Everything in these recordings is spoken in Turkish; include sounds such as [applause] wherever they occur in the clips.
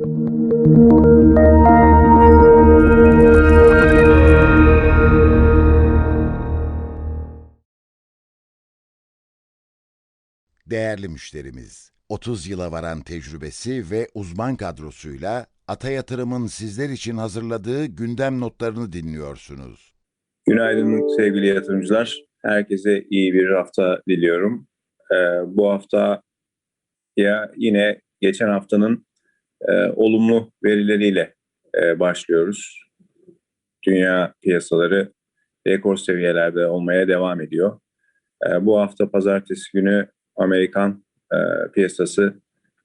Değerli müşterimiz, 30 yıla varan tecrübesi ve uzman kadrosuyla Ata Yatırım'ın sizler için hazırladığı gündem notlarını dinliyorsunuz. Günaydın sevgili yatırımcılar. Herkese iyi bir hafta diliyorum. Ee, bu hafta ya yine geçen haftanın e, olumlu verileriyle e, başlıyoruz. Dünya piyasaları rekor seviyelerde olmaya devam ediyor. E, bu hafta pazartesi günü Amerikan e, piyasası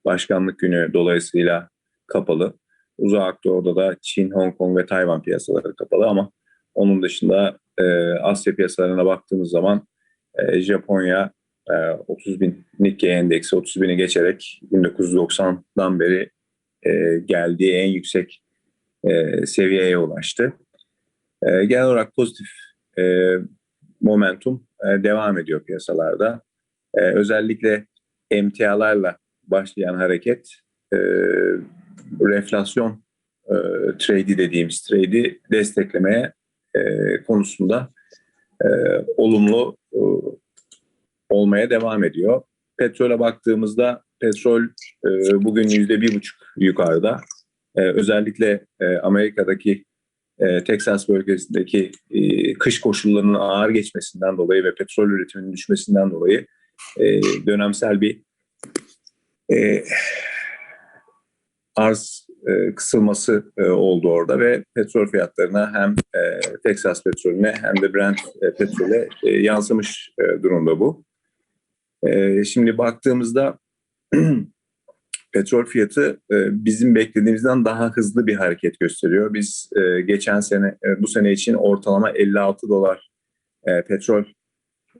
başkanlık günü dolayısıyla kapalı. Uzak Doğu'da da Çin, Hong Kong ve Tayvan piyasaları kapalı ama onun dışında e, Asya piyasalarına baktığımız zaman e, Japonya e, 30 bin Nikkei endeksi 30 bini geçerek 1990'dan beri e, geldiği en yüksek e, seviyeye ulaştı. E, genel olarak pozitif e, momentum devam ediyor piyasalarda. Özellikle emtialarla başlayan hareket e, reflasyon e, trade'i dediğimiz trade'i desteklemeye konusunda olumlu olmaya devam ediyor. Petrole baktığımızda petrol e, bugün yüzde bir buçuk yukarıda. E, özellikle e, Amerika'daki e, Texas bölgesindeki e, kış koşullarının ağır geçmesinden dolayı ve petrol üretiminin düşmesinden dolayı e, dönemsel bir e, arz e, kısılması e, oldu orada ve petrol fiyatlarına hem e, Texas petrolüne hem de Brent e, petrole e, yansımış e, durumda bu. E, şimdi baktığımızda [clears throat] petrol fiyatı e, bizim beklediğimizden daha hızlı bir hareket gösteriyor. Biz e, geçen sene e, bu sene için ortalama 56 dolar e, petrol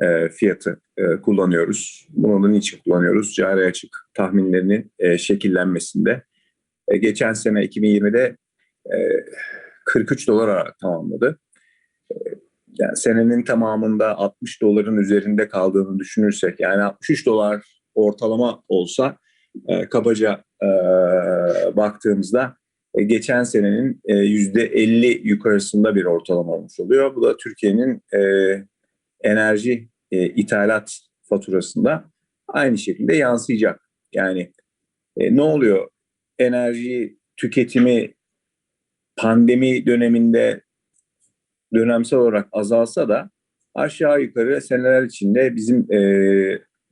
e, fiyatı e, kullanıyoruz. Bunu da niçin kullanıyoruz? Cari açık tahminlerinin e, şekillenmesinde. E, geçen sene 2020'de e, 43 dolar olarak tamamladı. E, yani senenin tamamında 60 doların üzerinde kaldığını düşünürsek yani 63 dolar ortalama olsa e, kabaca e, baktığımızda e, geçen senenin e, %50 yukarısında bir ortalama olmuş oluyor. Bu da Türkiye'nin e, enerji e, ithalat faturasında aynı şekilde yansıyacak. Yani e, ne oluyor? Enerji tüketimi pandemi döneminde dönemsel olarak azalsa da aşağı yukarı seneler içinde bizim e,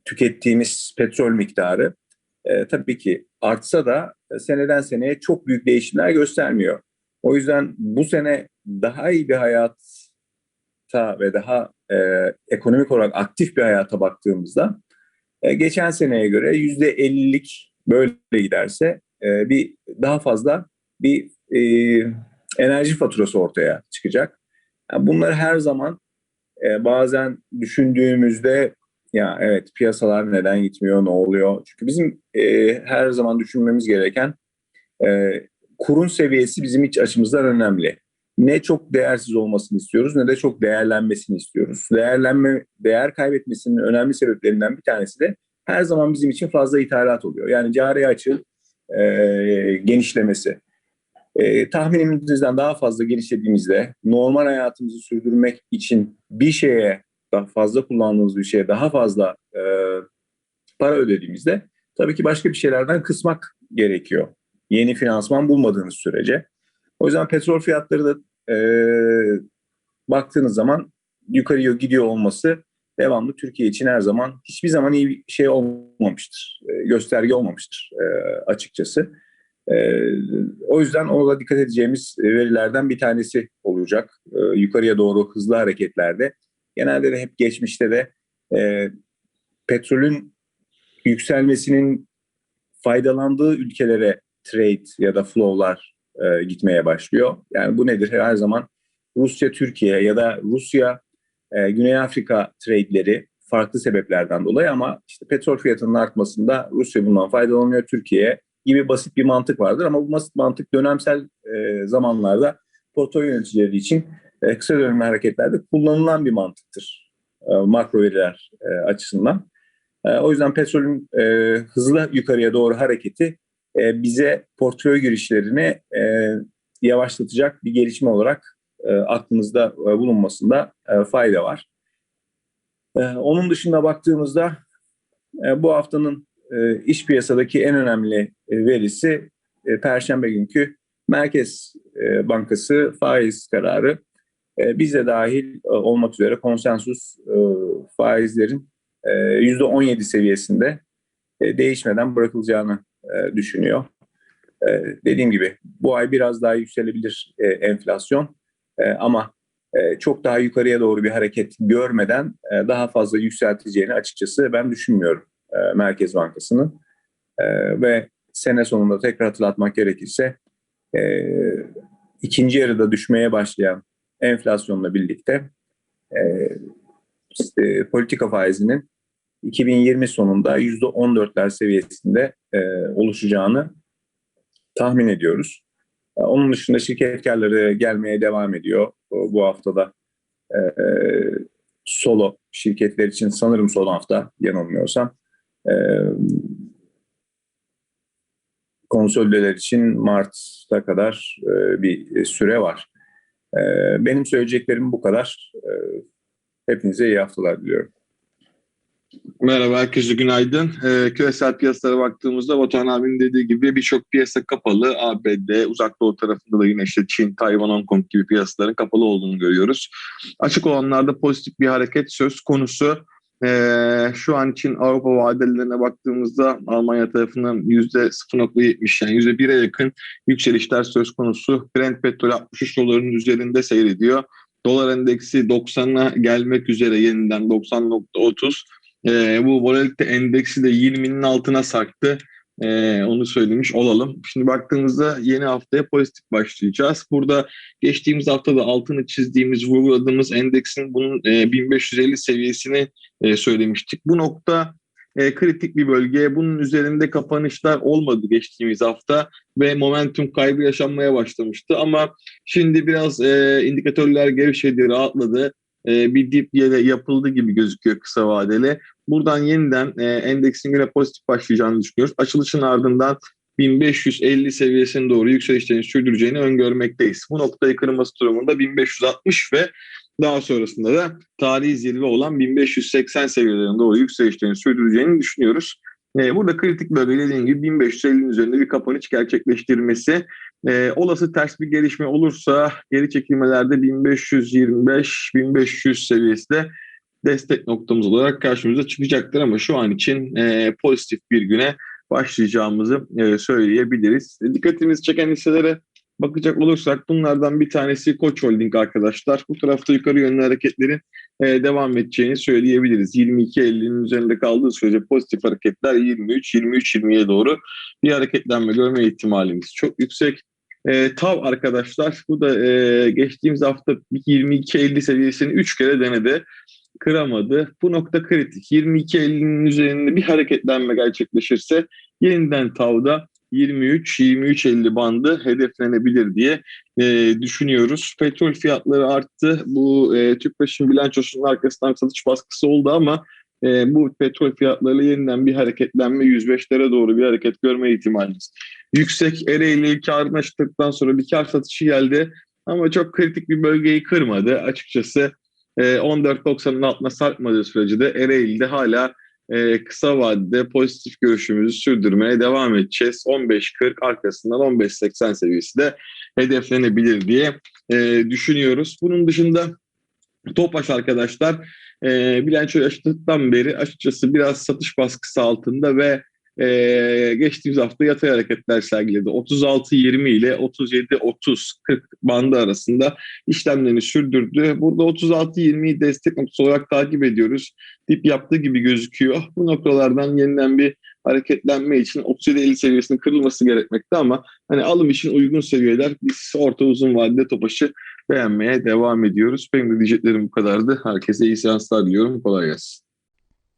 tükettiğimiz petrol miktarı e, tabii ki artsa da seneden seneye çok büyük değişimler göstermiyor. O yüzden bu sene daha iyi bir hayata ve daha e, ekonomik olarak aktif bir hayata baktığımızda e, geçen seneye göre yüzde ellilik böyle giderse e, bir daha fazla bir e, enerji faturası ortaya çıkacak. Yani bunları her zaman e, bazen düşündüğümüzde ya evet piyasalar neden gitmiyor, ne oluyor? Çünkü bizim e, her zaman düşünmemiz gereken e, kurun seviyesi bizim iç açımızdan önemli. Ne çok değersiz olmasını istiyoruz ne de çok değerlenmesini istiyoruz. Değerlenme, değer kaybetmesinin önemli sebeplerinden bir tanesi de her zaman bizim için fazla ithalat oluyor. Yani cari açığın e, genişlemesi. E, tahminimizden daha fazla genişlediğimizde normal hayatımızı sürdürmek için bir şeye daha fazla kullandığımız bir şeye daha fazla e, para ödediğimizde tabii ki başka bir şeylerden kısmak gerekiyor. Yeni finansman bulmadığınız sürece. O yüzden petrol fiyatları da e, baktığınız zaman yukarıya gidiyor olması devamlı Türkiye için her zaman hiçbir zaman iyi bir şey olmamıştır. E, gösterge olmamıştır e, açıkçası. E, o yüzden ona dikkat edeceğimiz verilerden bir tanesi olacak. E, yukarıya doğru hızlı hareketlerde. Genelde de hep geçmişte de e, petrolün yükselmesinin faydalandığı ülkelere trade ya da flow'lar e, gitmeye başlıyor. Yani bu nedir? Her zaman Rusya Türkiye ya da Rusya e, Güney Afrika trade'leri farklı sebeplerden dolayı ama işte petrol fiyatının artmasında Rusya bundan faydalanıyor Türkiye gibi basit bir mantık vardır ama bu basit mantık dönemsel e, zamanlarda portföy yöneticileri için kısa dönemli hareketlerde kullanılan bir mantıktır e, makro veriler e, açısından. E, o yüzden petrolün hızlı yukarıya doğru hareketi bize portföy girişlerini yavaşlatacak bir gelişme olarak aklınızda bulunmasında fayda var. Onun dışında baktığımızda bu haftanın iş piyasadaki en önemli verisi Perşembe günkü Merkez Bankası faiz kararı. E, biz de dahil e, olmak üzere konsensus e, faizlerin e, %17 seviyesinde e, değişmeden bırakılacağını e, düşünüyor. E, dediğim gibi bu ay biraz daha yükselebilir e, enflasyon E, ama e, çok daha yukarıya doğru bir hareket görmeden e, daha fazla yükselteceğini açıkçası ben düşünmüyorum e, Merkez Bankası'nın. E, ve sene sonunda tekrar hatırlatmak gerekirse e, ikinci yarıda düşmeye başlayan enflasyonla birlikte e, işte, politika faizinin 2020 sonunda %14'ler seviyesinde e, oluşacağını tahmin ediyoruz. E, Onun dışında şirket gelmeye devam ediyor. Bu haftada e, solo şirketler için sanırım son hafta yanılmıyorsam. E, konsolideler için Mart'a kadar e, bir süre var. E, benim söyleyeceklerim bu kadar. E, hepinize iyi haftalar diliyorum. Merhaba herkese günaydın. Ee, küresel piyasalara baktığımızda Batuhan abinin dediği gibi birçok piyasa kapalı. ABD, uzak doğu tarafında da yine işte Çin, Tayvan, Hong Kong gibi piyasaların kapalı olduğunu görüyoruz. Açık olanlarda pozitif bir hareket söz konusu. Ee, şu an için Avrupa vadelerine baktığımızda Almanya tarafından %0.70 yani %1'e yakın yükselişler söz konusu. Brent petrol 63 doların üzerinde seyrediyor. Dolar endeksi 90'a gelmek üzere yeniden 90.30. Ee, bu volatilite endeksi de 20'nin altına sarktı. Ee, onu söylemiş olalım. Şimdi baktığımızda yeni haftaya pozitif başlayacağız. Burada geçtiğimiz hafta da altını çizdiğimiz, vurguladığımız endeksin bunun e, 1550 seviyesini e, söylemiştik. Bu nokta e, kritik bir bölge. Bunun üzerinde kapanışlar olmadı geçtiğimiz hafta ve momentum kaybı yaşanmaya başlamıştı. Ama şimdi biraz e, indikatörler gevşedi, rahatladı. E, bir dip yere yapıldı gibi gözüküyor kısa vadeli. Buradan yeniden e, endeksin güne pozitif başlayacağını düşünüyoruz. Açılışın ardından 1550 seviyesine doğru yükselişlerini sürdüreceğini öngörmekteyiz. Bu noktayı kırılması durumunda 1560 ve daha sonrasında da tarihi zirve olan 1580 seviyelerine doğru yükselişlerini sürdüreceğini düşünüyoruz. E, burada kritik bölge dediğim gibi 1550'nin üzerinde bir kapanış gerçekleştirmesi. E, olası ters bir gelişme olursa geri çekilmelerde 1525-1500 seviyesi de destek noktamız olarak karşımıza çıkacaktır ama şu an için e, pozitif bir güne başlayacağımızı e, söyleyebiliriz. Dikkatimizi çeken hisselere bakacak olursak bunlardan bir tanesi Koç Holding arkadaşlar. Bu tarafta yukarı yönlü hareketlerin e, devam edeceğini söyleyebiliriz. 22.50'nin üzerinde kaldığı sürece pozitif hareketler 23-23-20'ye doğru bir hareketlenme görme ihtimalimiz çok yüksek. E, TAV arkadaşlar bu da e, geçtiğimiz hafta 22.50 seviyesini 3 kere denedi kıramadı. Bu nokta kritik. 22.50'nin üzerinde bir hareketlenme gerçekleşirse yeniden tavda 23-23.50 bandı hedeflenebilir diye e, düşünüyoruz. Petrol fiyatları arttı. Bu e, Tüpraş'ın bilançosunun arkasından satış baskısı oldu ama e, bu petrol fiyatlarıyla yeniden bir hareketlenme 105'lere doğru bir hareket görme ihtimalimiz yüksek. Ereğli karına çıktıktan sonra bir kar satışı geldi ama çok kritik bir bölgeyi kırmadı. Açıkçası 14.90'ın altına sarkmadığı sürece de Ereğli'de hala e, kısa vadede pozitif görüşümüzü sürdürmeye devam edeceğiz. 15.40 arkasından 15.80 seviyesi de hedeflenebilir diye e, düşünüyoruz. Bunun dışında Topaş arkadaşlar e, bilanço yaşadıktan beri açıkçası biraz satış baskısı altında ve e, geçtiğimiz hafta yatay hareketler sergiledi. 36-20 ile 37-30-40 bandı arasında işlemlerini sürdürdü. Burada 36-20'yi destek noktası olarak takip ediyoruz. Dip yaptığı gibi gözüküyor. Bu noktalardan yeniden bir hareketlenme için 37-50 seviyesinin kırılması gerekmekte ama hani alım için uygun seviyeler biz orta uzun vadede Topaş'ı beğenmeye devam ediyoruz. Benim de diyeceklerim bu kadardı. Herkese iyi seanslar diliyorum. Kolay gelsin.